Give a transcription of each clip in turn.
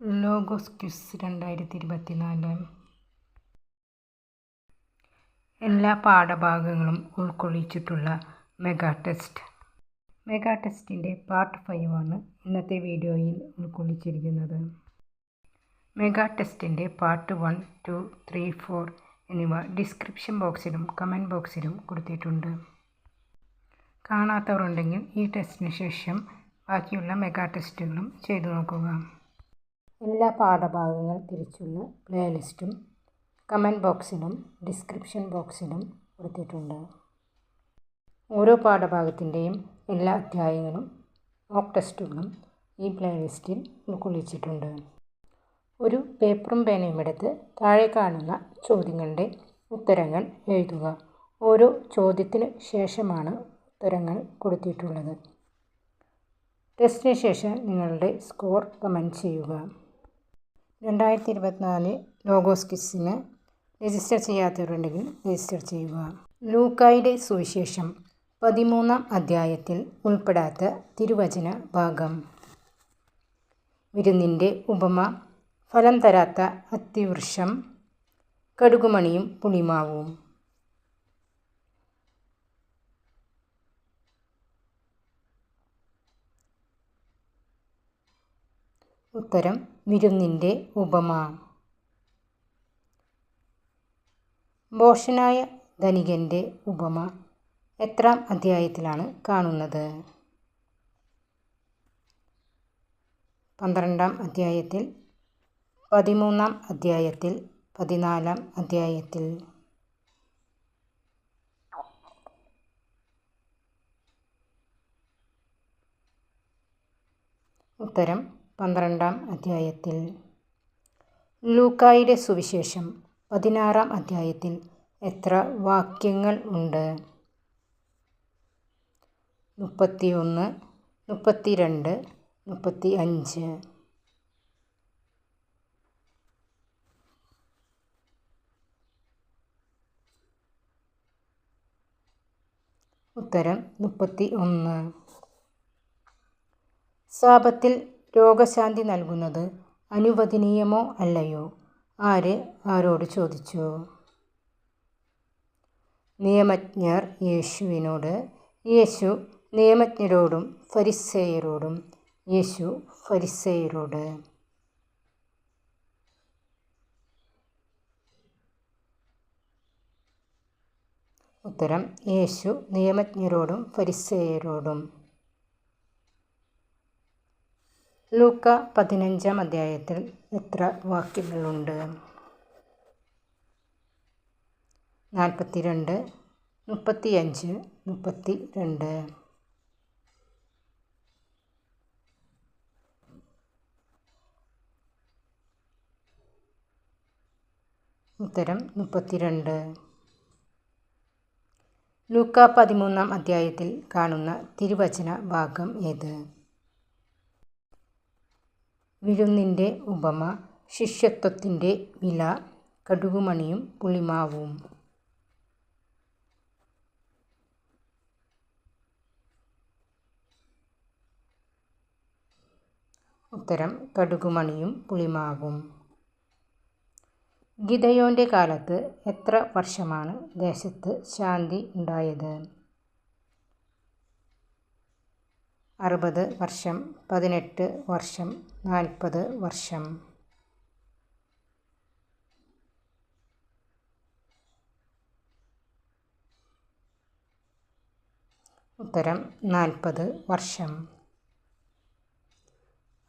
Logos quiz രണ്ടായിരത്തി ഇരുപത്തിനാല് എല്ലാ പാഠഭാഗങ്ങളും ഉൾക്കൊള്ളിച്ചിട്ടുള്ള മെഗാ ടെസ്റ്റ്. മെഗാ ടെസ്റ്റിന്റെ പാർട്ട് ഫൈവ് ആണ് ഇന്നത്തെ വീഡിയോയിൽ ഉൾക്കൊള്ളിച്ചിരിക്കുന്നത്. മെഗാ ടെസ്റ്റിന്റെ part one two three four എന്നിവ ഡിസ്ക്രിപ്ഷൻ ബോക്സിലും കമന്റ് ബോക്സിലും കൊടുത്തിട്ടുണ്ട്. കാണാത്തവരുണ്ടെങ്കിൽ ഈ ടെസ്റ്റിന് ശേഷം ബാക്കിയുള്ള മെഗാ ടെസ്റ്റുകളും ചെയ്തു നോക്കുക. എല്ലാ പാഠഭാഗങ്ങൾ തിരിച്ചുള്ള പ്ലേലിസ്റ്റും കമന്റ് ബോക്സിലും ഡിസ്ക്രിപ്ഷൻ ബോക്സിലും കൊടുത്തിട്ടുണ്ട്. ഓരോ പാഠഭാഗത്തിന്റെയും എല്ലാ അധ്യായങ്ങളും മോക്ക് ടെസ്റ്റുകളും ഈ പ്ലേലിസ്റ്റിൽ ഉൾക്കൊള്ളിച്ചിട്ടുണ്ട്. ഒരു പേപ്പറും പേനയും എടുത്ത് താഴെ കാണുന്ന ചോദ്യങ്ങളുടെ ഉത്തരങ്ങൾ എഴുതുക. ഓരോ ചോദ്യത്തിന് ശേഷമാണ് ഉത്തരങ്ങൾ കൊടുത്തിട്ടുള്ളത്. ടെസ്റ്റിന് ശേഷം നിങ്ങളുടെ സ്കോർ കമന്റ് ചെയ്യുക. രണ്ടായിരത്തി ഇരുപത്തിനാല് ലോഗോസ് ക്വിസിന് രജിസ്റ്റർ ചെയ്യാത്തവരുണ്ടെങ്കിൽ രജിസ്റ്റർ ചെയ്യുക. ലൂക്കായുടെ സുവിശേഷം പതിമൂന്നാം അധ്യായത്തിൽ ഉൾപ്പെടാത്ത തിരുവചന ഭാഗം. വിരുന്നിന്റെ ഉപമ ഫലം തരാത്ത അത്തിവൃക്ഷം കടുകുമണിയും പുളിമാവും. ഉത്തരം വിരുന്നിന്റെ ഉപമ. ബോഷനായ ധനികന്റെ ഉപമ. എത്രാം അധ്യായത്തിലാണ് കാണുന്നത്. പന്ത്രണ്ടാം അധ്യായത്തിൽ പതിമൂന്നാം അധ്യായത്തിൽ പതിനാലാം അധ്യായത്തിൽ. ഉത്തരം പന്ത്രണ്ടാം അധ്യായത്തിൽ. ലൂക്കായുടെ സുവിശേഷം പതിനാറാം അധ്യായത്തിൽ എത്ര വാക്യങ്ങൾ ഉണ്ട്? മുപ്പത്തിയൊന്ന് മുപ്പത്തിരണ്ട് മുപ്പത്തി അഞ്ച് ഉത്തരം മുപ്പത്തി ഒന്ന് സാപത്തിൽ രോഗശാന്തി നൽകുന്നത് അനുവദനീയമോ അല്ലയോ? ആര് ആരോട് ചോദിച്ചു? നിയമജ്ഞർ യേശുവിനോട് യേശു നിയമജ്ഞരോടും ഫരിസേയരോടും യേശു ഫരിസേയരോട്. ഉത്തരം യേശു നിയമജ്ഞരോടും ഫരിസേയരോടും. ലൂക്ക പതിനഞ്ചാം അധ്യായത്തിൽ എത്ര വാക്യങ്ങളുണ്ട്? നാൽപ്പത്തിരണ്ട് മുപ്പത്തിയഞ്ച് മുപ്പത്തി രണ്ട് ഉത്തരം മുപ്പത്തിരണ്ട്. ലൂക്ക പതിമൂന്നാം അധ്യായത്തിൽ കാണുന്ന തിരുവചന ഭാഗം ഏത്? വിരുന്നിന്റെ ഉപമ ശിഷ്യത്വത്തിന്റെ വില കടുകുമണിയും പുളിമാവും. ഉത്തരം കടുകുമണിയും പുളിമാവും. ഗിതയോന്റെ കാലത്ത് എത്ര വർഷമാണ് ദേശത്ത് ശാന്തി ഉണ്ടായത്? അറുപത് വർഷം പതിനെട്ട് വർഷം നാൽപ്പത് വർഷം. ഉത്തരം നാൽപ്പത് വർഷം.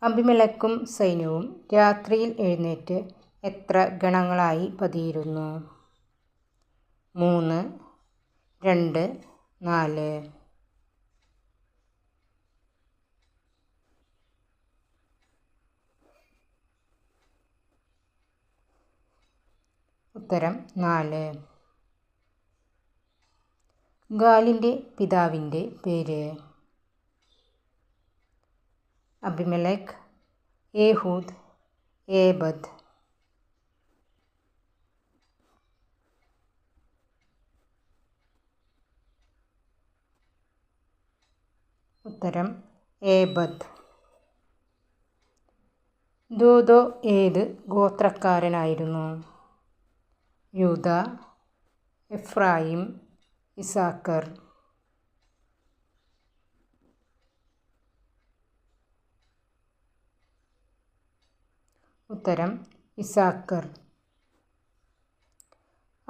അഭിമലക്കും സൈന്യവും രാത്രിയിൽ എഴുന്നേറ്റ് എത്ര ഗണങ്ങളായി പതിയിരുന്നു? മൂന്ന് രണ്ട് നാല്. ഉത്തരം നാല്. ഗാലിന്റെ പിതാവിന്റെ പേര്. Abimelech Ehud Ebed. ഉത്തരം ഏബദ്. ദൂതോ ഏത് ഗോത്രക്കാരനായിരുന്നു? യൂദ എഫ്രായിം ഇസാക്കർ. ഉത്തരം ഇസാക്കർ.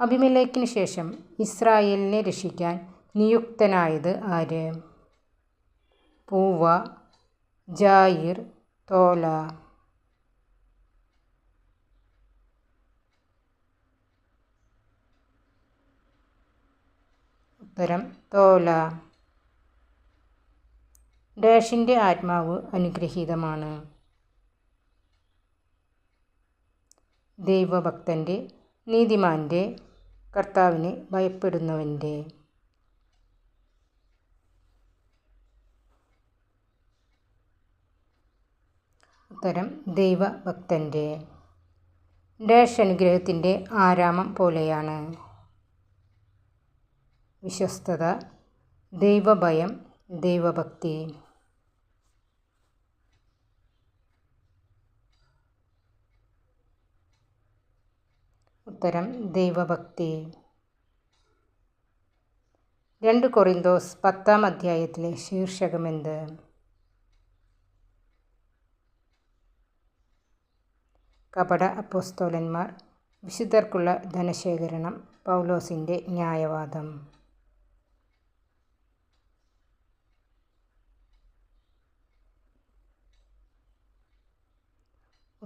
അഭിമലേക്കിന് ശേഷം ഇസ്രായേലിനെ രക്ഷിക്കാൻ നിയുക്തനായത് ആര്? പൂവ ജായിർ തോല. ഉത്തരം തോല. ഡാഷിന്റെ ആത്മാവ് അനുഗ്രഹീതമാണ്. ദൈവഭക്തന്റെ നീതിമാന്റെ കർത്താവിനെ ഭയപ്പെടുന്നവന്റെ ഉത്തരം ദൈവഭക്തന്റെ ഡാഷ് അനുഗ്രഹത്തിന്റെ ആരാമം പോലെയാണ്. വിശ്വസ്തത ദൈവഭയം ദൈവഭക്തി. ഉത്തരം ദൈവഭക്തി. രണ്ട് കൊറിന്തോസ് പത്താം അധ്യായത്തിലെ ശീർഷകമെന്ത്? കപട അപ്പോസ്തോലന്മാർ വിശുദ്ധർക്കുള്ള ധനശേഖരണം പൗലോസിന്റെ ന്യായവാദം.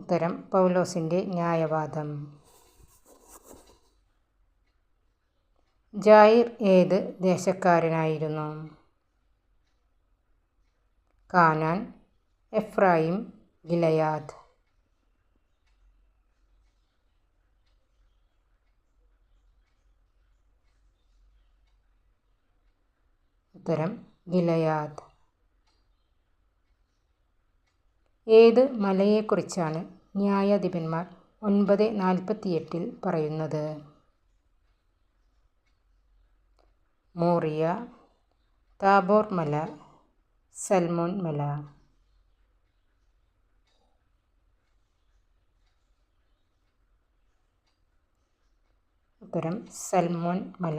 ഉത്തരം പൗലോസിന്റെ ന്യായവാദം. ജായിർ ഏത് ദേശക്കാരനായിരുന്നു? കാനാൻ എഫ്രായിം ഗിലയാദ്. ഉത്തരം ഗിലയാദ്. ഏത് മലയെക്കുറിച്ചാണ് ന്യായാധിപന്മാർ ഒൻപത് നാൽപ്പത്തിയെട്ടിൽ പറയുന്നത്? മോറിയ താബോർ മല സൽമോൻ മല. ഉത്തരം സൽമോൻ മല.